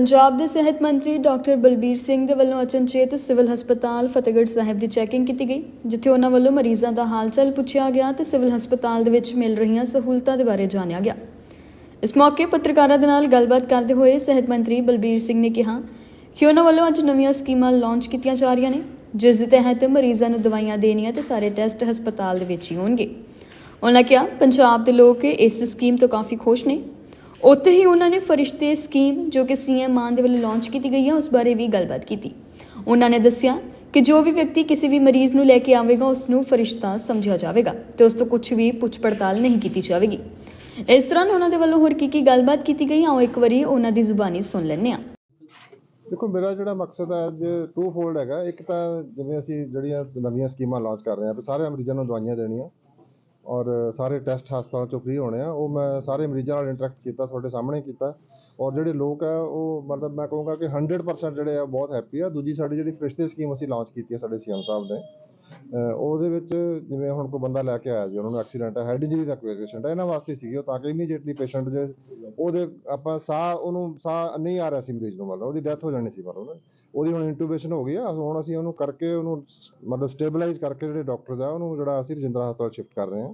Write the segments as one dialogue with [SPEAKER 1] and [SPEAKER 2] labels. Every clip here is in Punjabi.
[SPEAKER 1] ਪੰਜਾਬ ਦੇ ਸਿਹਤ ਮੰਤਰੀ ਡਾਕਟਰ ਬਲਬੀਰ ਸਿੰਘ ਦੇ ਵੱਲੋਂ ਅਚਨਚੇਤ ਸਿਵਲ ਹਸਪਤਾਲ ਫਤਿਹਗੜ੍ਹ ਸਾਹਿਬ ਦੀ ਚੈਕਿੰਗ ਕੀਤੀ ਗਈ, ਜਿੱਥੇ ਉਹਨਾਂ ਵੱਲੋਂ ਮਰੀਜ਼ਾਂ ਦਾ ਹਾਲ-ਚਾਲ ਪੁੱਛਿਆ ਗਿਆ ਤੇ ਸਿਵਲ ਹਸਪਤਾਲ ਦੇ ਵਿੱਚ ਮਿਲ ਰਹੀਆਂ ਸਹੂਲਤਾਂ ਦੇ ਬਾਰੇ ਜਾਣਿਆ ਗਿਆ। ਇਸ ਮੌਕੇ ਪੱਤਰਕਾਰਾਂ ਦੇ ਨਾਲ ਗੱਲਬਾਤ ਕਰਦੇ ਹੋਏ ਸਿਹਤ ਮੰਤਰੀ ਬਲਬੀਰ ਸਿੰਘ ਨੇ ਕਿਹਾ ਕਿ ਉਹਨਾਂ ਵੱਲੋਂ ਅੱਜ ਨਵੀਆਂ ਸਕੀਮਾਂ ਲਾਂਚ ਕੀਤੀਆਂ ਜਾ ਰਹੀਆਂ ਨੇ, ਜਿਸ ਦੇ ਤਹਿਤ ਮਰੀਜ਼ਾਂ ਨੂੰ ਦਵਾਈਆਂ ਦੇਣੀਆਂ ਤੇ ਸਾਰੇ ਟੈਸਟ ਹਸਪਤਾਲ ਦੇ ਵਿੱਚ ਹੀ ਹੋਣਗੇ। ਉਹਨਾਂ ਕਿਹਾ, ਪੰਜਾਬ ਦੇ ਲੋਕ ਇਸ ਸਕੀਮ ਤੋਂ ਕਾਫੀ ਖੁਸ਼ ਨੇ ਉੱਥੇ ਹੀ ਉਹਨਾਂ ਨੇ ਫਰਿਸ਼ਤੇ ਸਕੀਮ ਜੋ ਕਿ ਸੀਐਮ ਮਾਨ ਦੇ ਵੱਲੋਂ ਲਾਂਚ ਕੀਤੀ ਗਈ ਹੈ ਉਸ ਬਾਰੇ ਵੀ ਗੱਲਬਾਤ ਕੀਤੀ। ਉਹਨਾਂ ਨੇ ਦੱਸਿਆ ਕਿ ਜੋ ਵੀ ਵਿਅਕਤੀ ਕਿਸੇ ਵੀ ਮਰੀਜ਼ ਨੂੰ ਲੈ ਕੇ ਆਵੇਗਾ ਉਸ ਨੂੰ ਫਰਿਸ਼ਤਾ ਸਮਝਿਆ ਜਾਵੇਗਾ ਤੇ ਉਸ ਤੋਂ ਕੁਝ ਵੀ ਪੁੱਛ ਪੜਤਾਲ ਨਹੀਂ ਕੀਤੀ ਜਾਵੇਗੀ। ਇਸ ਤਰ੍ਹਾਂ ਉਹਨਾਂ ਦੇ ਵੱਲੋਂ ਹੋਰ ਕੀ ਕੀ ਗੱਲਬਾਤ ਕੀਤੀ ਗਈ ਆਓ ਇੱਕ ਵਾਰੀ ਉਹਨਾਂ ਦੀ ਜ਼ੁਬਾਨੀ ਸੁਣ ਲੈਂਦੇ ਹਾਂ
[SPEAKER 2] ਦੇਖੋ, ਮੇਰਾ ਜਿਹੜਾ ਮਕਸਦ ਹੈ ਅੱਜ ਟੂ ਫੋਲਡ ਹੈਗਾ। ਇੱਕ ਤਾਂ ਜਿਵੇਂ ਅਸੀਂ ਜਿਹੜੀਆਂ ਨਵੀਆਂ ਸਕੀਮਾਂ ਲਾਂਚ ਕਰ ਰਹੇ ਹਾਂ ਵੀ ਸਾਰੇ ਮਰੀਜ਼ਾਂ ਨੂੰ ਦਵਾਈਆਂ ਦੇਣੀਆਂ। ਔਰ ਸਾਰੇ ਟੈਸਟ ਹਸਪਤਾਲ ਚੋਂ ਫ੍ਰੀ ਹੋਣੇ ਆ। ਉਹ ਮੈਂ ਸਾਰੇ ਮਰੀਜ਼ਾਂ ਨਾਲ ਇੰਟਰੈਕਟ ਕੀਤਾ, ਤੁਹਾਡੇ ਸਾਹਮਣੇ ਕੀਤਾ। ਔਰ ਜਿਹੜੇ ਲੋਕ ਆ, ਉਹ ਮਤਲਬ ਮੈਂ ਕਹੂੰਗਾ ਕਿ 100% ਜਿਹੜੇ ਆ ਬਹੁਤ ਹੈਪੀ ਆ। ਦੂਜੀ ਸਾਡੀ ਜਿਹੜੀ ਫਰਿਸ਼ਤੇ ਸਕੀਮ ਅਸੀਂ ਲਾਂਚ ਕੀਤੀ ਹੈ ਸਾਡੇ ਸੀ ਸੀਐਮ ਸਾਹਿਬ ਨੇ। ਉਹਦੇ ਵਿੱਚ ਜਿਵੇਂ ਹੁਣ ਕੋਈ ਬੰਦਾ ਲੈ ਕੇ ਆਇਆ ਜੀ, ਉਹਨਾਂ ਨੂੰ ਐਕਸੀਡੈਂਟ ਹੈ ਹੈਡ ਇੰਜਰੀ ਦਾ ਕੋਈ ਪੇਸ਼ੈਂਟ ਹੈ ਇਹਨਾਂ ਵਾਸਤੇ ਸੀਗੀ ਉਹ ਤਾਂ ਕਿ ਇਮੀਡੀਏਟਲੀ ਪੇਸ਼ੈਂਟ ਜੇ ਉਹਦੇ ਆਪਾਂ ਸਾਹ ਉਹਨੂੰ ਸਾਹ ਨਹੀਂ ਆ ਰਿਹਾ ਸੀ ਮਰੀਜ਼ ਨੂੰ ਮਤਲਬ ਉਹਦੀ ਡੈਥ ਹੋ ਜਾਣੀ ਸੀ ਮਤਲਬ ਉਹਦੀ ਹੁਣ ਇੰਟੂਬੇਸ਼ਨ ਹੋ ਗਈ ਆ, ਹੁਣ ਅਸੀਂ ਉਹਨੂੰ ਕਰਕੇ ਉਹਨੂੰ ਮਤਲਬ ਸਟੇਬਲਾਈਜ਼ ਕਰਕੇ ਜਿਹੜੇ ਡਾਕਟਰਸ ਆ, ਉਹਨੂੰ ਜਿਹੜਾ ਅਸੀਂ ਰਜਿੰਦਰਾ ਹਸਪਤਾਲ ਸ਼ਿਫਟ ਕਰ ਰਹੇ ਹਾਂ।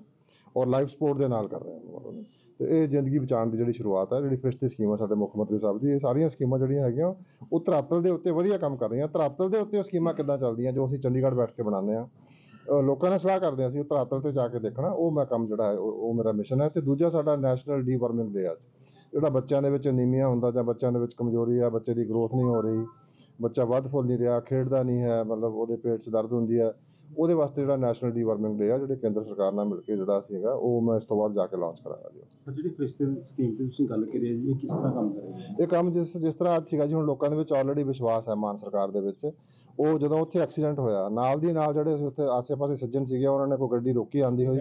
[SPEAKER 2] ਔਰ ਲਾਈਫ ਸਪੋਰਟ ਦੇ ਨਾਲ ਕਰ ਰਹੇ ਹਾਂ ਮਤਲਬ। ਤੇ ਇਹ ਜ਼ਿੰਦਗੀ ਬਚਾਉਣ ਦੀ ਜਿਹੜੀ ਸ਼ੁਰੂਆਤ ਹੈ, ਜਿਹੜੀ ਫਰਿਸ਼ਤੇ ਸਕੀਮ ਹੈ ਸਾਡੇ ਮੁੱਖ ਮੰਤਰੀ ਸਾਹਿਬ ਦੀ, ਇਹ ਸਾਰੀਆਂ ਸਕੀਮਾਂ ਜਿਹੜੀਆਂ ਹੈਗੀਆਂ, ਉਹ ਧਰਾਤਲ ਦੇ ਉੱਤੇ ਵਧੀਆ ਕੰਮ ਕਰ ਰਹੀਆਂ। ਧਰਾਤਲ ਦੇ ਉੱਤੇ ਉਹ ਸਕੀਮਾਂ ਕਿੱਦਾਂ ਚੱਲਦੀਆਂ, ਜੋ ਅਸੀਂ ਚੰਡੀਗੜ੍ਹ ਬੈਠ ਕੇ ਬਣਾਉਂਦੇ ਹਾਂ। ਲੋਕਾਂ ਨਾਲ ਸਲਾਹ ਕਰਦੇ ਹਾਂ ਅਸੀਂ ਉਹ ਧਰਾਤਲ ਤੇ ਜਾ ਕੇ ਦੇਖਣਾ, ਉਹ ਮੈਂ ਕੰਮ ਜਿਹੜਾ ਹੈ, ਉਹ ਉਹ ਮੇਰਾ ਮਿਸ਼ਨ ਹੈ। ਤੇ ਦੂਜਾ ਸਾਡਾ ਨੈਸ਼ਨਲ ਡੀਵਰਮਿੰਗ ਡੇ ਅੱਜ। ਜਿਹੜਾ ਬੱਚਿਆਂ ਦੇ ਵਿੱਚ ਅਨੀਮੀਆ ਹੁੰਦਾ ਜਾਂ ਬੱਚਿਆਂ ਦੇ ਵਿੱਚ ਕਮਜ਼ੋਰੀ ਆ, ਬੱਚੇ ਦੀ ਗਰੋਥ ਨਹੀਂ ਹੋ ਰਹੀ, ਬੱਚਾ ਵੱਧ ਫੁੱਲ ਨਹੀਂ ਰਿਹਾ, ਖੇਡਦਾ ਨਹੀਂ ਹੈ, ਮਤਲਬ ਉਹਦੇ ਪੇਟ 'ਚ ਦਰਦ ਹੁੰਦੀ ਹੈ। ਉਹਦੇ ਵਾਸਤੇ ਜਿਹੜਾ ਨੈਸ਼ਨਲ ਡੀਵਰਮਿੰਗ ਡੇ ਆ ਜਿਹੜੇ ਕੇਂਦਰ ਸਰਕਾਰ ਨਾਲ ਮਿਲ ਕੇ ਜਿਹੜਾ ਅਸੀਂ ਹੈਗਾ ਉਹ ਮੈਂ ਇਸ ਤੋਂ ਬਾਅਦ ਜਾ ਕੇ ਲਾਂਚ ਕਰਾਂਗਾ ਜੀ।
[SPEAKER 3] ਪਰ ਜਿਹੜੀ ਫਰਿਸ਼ਤੇ ਦੀ ਸਕੀਮ ਤੇ ਤੁਸੀਂ ਗੱਲ ਕਰੀ ਹੈ ਜੀ ਇਹ ਕਿਸ ਤਰ੍ਹਾਂ ਕੰਮ ਕਰੇਗਾ
[SPEAKER 2] ਇਹ ਕੰਮ ਜਿਸ ਜਿਸ ਤਰ੍ਹਾਂ ਅੱਜ ਸੀਗਾ ਜੀ ਹੁਣ ਲੋਕਾਂ ਦੇ ਵਿੱਚ ਆਲਰੇਡੀ ਵਿਸ਼ਵਾਸ ਹੈ ਮਾਨ ਸਰਕਾਰ ਦੇ ਵਿੱਚ। ਉਹ ਜਦੋਂ ਉੱਥੇ ਐਕਸੀਡੈਂਟ ਹੋਇਆ ਨਾਲ ਦੀ ਨਾਲ ਜਿਹੜੇ ਉੱਥੇ ਆਸੇ-ਪਾਸੇ ਸੱਜਣ ਸੀਗੇ ਉਹਨਾਂ ਨੇ ਕੋਈ ਗੱਡੀ ਰੋਕੀ ਆਂਦੀ ਹੋਈ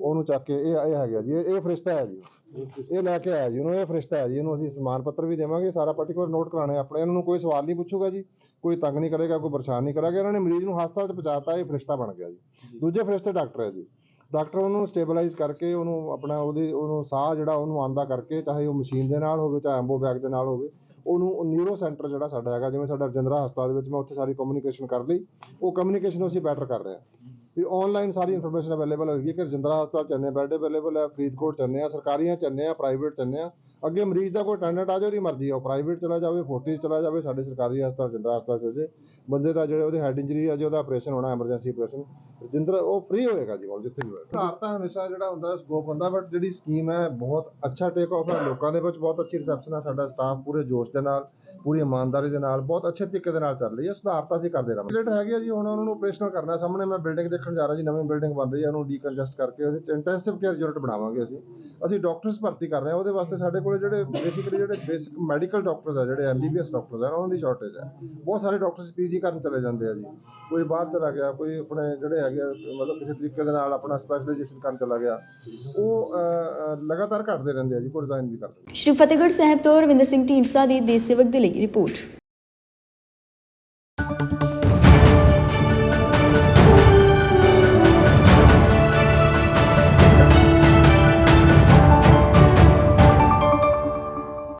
[SPEAKER 2] ਉਹਨੂੰ ਚੱਕ ਕੇ ਇਹ ਇਹ ਹੈਗਾ ਜੀ ਇਹ ਇਹ ਫਰਿਸ਼ਤਾ ਹੈ ਜੀ। ਇਹ ਲੈ ਕੇ ਆਇਆ ਜੀ ਉਹਨੂੰ ਇਹ ਫਰਿਸ਼ਤਾ ਹੈ ਜੀ ਇਹਨੂੰ ਅਸੀਂ ਸਮਾਨ ਪੱਤਰ ਵੀ ਦੇਵਾਂਗੇ ਸਾਰਾ ਪਾਰਟੀਕੂਲਰ ਨੋਟ ਕਰਾਣੇ ਆਪਣੇ ਇਹਨਾਂ ਨੂੰ ਕੋਈ ਸਵਾਲ ਨਹੀਂ ਪੁੱਛੂਗਾ ਜੀ ਕੋਈ ਤੰਗ ਨਹੀਂ ਕਰੇਗਾ ਕੋਈ ਪਰੇਸ਼ਾਨ ਨਹੀਂ ਕਰਾਂਗਾ ਇਹਨਾਂ ਨੇ ਮਰੀਜ਼ ਨੂੰ ਹਸਪਤਾਲ 'ਚ ਪਹੁੰਚਾਤਾ ਇਹ ਫਰਿਸ਼ਤਾ ਬਣ ਗਿਆ ਜੀ। ਦੂਜੇ ਫਰਿਸ਼ਤੇ ਡਾਕਟਰ ਹੈ ਜੀ। ਡਾਕਟਰ ਉਹਨੂੰ ਸਟੇਬਲਾਈਜ਼ ਕਰਕੇ ਉਹਨੂੰ ਆਪਣਾ ਉਹਦੇ ਉਹਨੂੰ ਸਾਹ ਜਿਹੜਾ ਉਹਨੂੰ ਆਂਦਾ ਕਰਕੇ ਚਾਹੇ ਉਹ ਮਸ਼ੀਨ ਦੇ ਨਾਲ ਹੋਵੇ ਚਾਹੇ ਐਂਬੋ ਬੈਗ ਦੇ ਨਾਲ ਹੋਵੇ ਉਹਨੂੰ ਨਿਊਰੋ ਸੈਂਟਰ ਜਿਹੜਾ ਸਾਡਾ ਹੈਗਾ ਜਿਵੇਂ ਸਾਡਾ ਰਜਿੰਦਰਾ ਹਸਪਤਾਲ ਦੇ ਵਿੱਚ ਮੈਂ ਉੱਥੇ ਸਾਰੀ ਕਮਿਊਨੀਕੇਸ਼ਨ ਕਰ ਲਈ ਉਹ ਕਮਿਊਨੀਕੇਸ਼ਨ ਅਸੀਂ ਬੈਟਰ ਕਰ ਰਹੇ ਹਾਂ। ਵੀ ਆਨਲਾਈਨ ਸਾਰੀ ਇਨਫੋਰਮੇਸ਼ਨ ਅਵੇਲੇਬਲ ਹੋਏਗੀ ਕਿ ਰਜਿੰਦਰਾ ਹਸਪਤਾਲ ਚੰਨੇ ਬੈੱਡ ਅਵੇਲੇਬਲ ਹੈ, ਫਰੀਦਕੋਟ ਚੰਨੇ ਆ, ਸਰਕਾਰੀਆਂ ਚੰਨੇ ਆ ਪ੍ਰਾਈਵੇਟ ਚੰਨੇ ਆ। ਅੱਗੇ ਮਰੀਜ਼ ਦਾ ਕੋਈ ਅਟੈਂਡੈਂਟ ਆ ਜਾਵੇ, ਉਹਦੀ ਮਰਜ਼ੀ ਆ, ਉਹ ਪ੍ਰਾਈਵੇਟ ਚਲਾ ਜਾਵੇ ਫੋਰਟਿਸ ਚਲਾ ਜਾਵੇ, ਸਾਡੇ ਸਰਕਾਰੀ ਹਸਪਤਾਲ, ਜਿੰਦਰਾ ਹਸਪਤਾਲ ਚਲੇ ਜੇ। ਬੰਦੇ ਦਾ ਜਿਹੜੇ ਉਹਦੇ ਹੈਡ ਇੰਜਰੀ ਆ, ਜੇ ਉਹਦਾ ਆਪਰੇਸ਼ਨ ਹੋਣਾ ਐਮਰਜੈਂਸੀ ਆਪਰੇਸ਼ਨ ਰਜਿੰਦਰਾ, ਉਹ ਫ੍ਰੀ ਹੋਏਗਾ ਜੀ, ਹੁਣ ਜਿੱਥੇ ਵੀ ਹੋਏਗਾ। ਭਾਰ ਤਾਂ ਹਮੇਸ਼ਾ ਜਿਹੜਾ ਹੁੰਦਾ ਸਕੋਪ ਹੁੰਦਾ ਬਟ ਜਿਹੜੀ ਸਕੀਮ ਹੈ, ਬਹੁਤ ਅੱਛਾ ਟੇਕ ਆਫ ਹੈ। ਲੋਕਾਂ ਦੇ ਵਿੱਚ ਬਹੁਤ ਅੱਛੀ ਰਿਸੈਪਸ਼ਨ ਹੈ, ਸਾਡਾ ਸਟਾਫ ਪੂਰੇ ਜੋਸ਼ ਦੇ ਨਾਲ, ਪੂਰੀ ਇਮਾਨਦਾਰੀ ਦੇ ਨਾਲ, ਬਹੁਤ ਅੱਛੇ ਤਰੀਕੇ ਦੇ ਨਾਲ ਚੱਲ ਰਹੀ ਹੈ। ਸੁਧਾਰ ਤਾਂ ਅਸੀਂ ਕਰਦੇ ਰਹਾਂਗੇ। ਲੇਟ ਹੈਗੀ ਆ ਜੀ, ਹੁਣ ਉਹਨਾਂ ਨੂੰ ਆਪਰੇਸ਼ਨਲ ਕਰਨਾ ਸਾਹਮਣੇ ਮੈਂ ਬਿਲਡਿੰਗ ਦੇਖਣ ਜਾ ਰਿਹਾ ਜੀ, ਨਵੀਂ ਬਿਲਡਿੰਗ ਬਣ ਰਹੀ ਹੈ, ਉਹਨੂੰ ਡੀਕਨਜਸਟ ਕਰਕੇ ਉਹਦੇ ਚ ਇੰਟੈਂਸਿਵ ਕੇਅਰ ਯੂਨਿਟ ਬਣਾਵਾਂਗੇ ਅਸੀਂ। ਅਸੀਂ ਡਾਕਟਰਸ ਭਰਤੀ ਕਰ ਰਹੇ ਹਾਂ, ਉਹਦੇ ਵਾਸਤੇ ਸਾਡੇ ਕੋਲ ਜਿਹੜੇ ਬੇਸਿਕਲੀ ਜਿਹੜੇ ਬੇਸਿਕ ਮੈਡੀਕਲ ਡਾਕਟਰਸ ਆ ਜਿਹੜੇ ਐਮਬੀਬੀਐਸ ਡਾਕਟਰਸ ਆ ਉਹਨਾਂ ਦੀ ਸ਼ਾਰਟੇਜ ਹੈ ਬਹੁਤ ਸਾਰੇ ਡਾਕਟਰਸ ਪੀਜੀ ਕਰਨ ਚਲੇ ਜਾਂਦੇ ਆ ਜੀ। ਕੋਈ ਬਾਹਰ ਚਲਾ ਗਿਆ ਕੋਈ ਆਪਣੇ ਜਿਹੜੇ ਹੈਗੇ ਆ, ਮਤਲਬ ਕਿਸੇ ਤਰੀਕੇ ਦੇ ਨਾਲ ਆਪਣਾ ਸਪੈਸ਼ਲਾਈਜੇਸ਼ਨ ਕਰਨ ਚਲਾ ਗਿਆ। ਉਹ ਅਹ, ਅਹ, ਲਗਾਤਾਰ ਘਟਦੇ ਰਹਿੰਦੇ ਆ ਜੀ ਕੋਈ ਰਿਜ਼ਾਈਨ ਵੀ ਕਰ ਸਕਦੇ
[SPEAKER 1] ਸ਼੍ਰੀ ਫਤਿਹਗੜ੍ਹ ਸਾਹਿਬ ਤੋਂ ਰਵਿੰਦਰ ਸਿੰਘ ਢੀਂਡਸਾ ਦੀ ਦੇਸ਼ ਸੇਵਕ ਦੇ ਲਈ ਰਿਪੋਰਟ।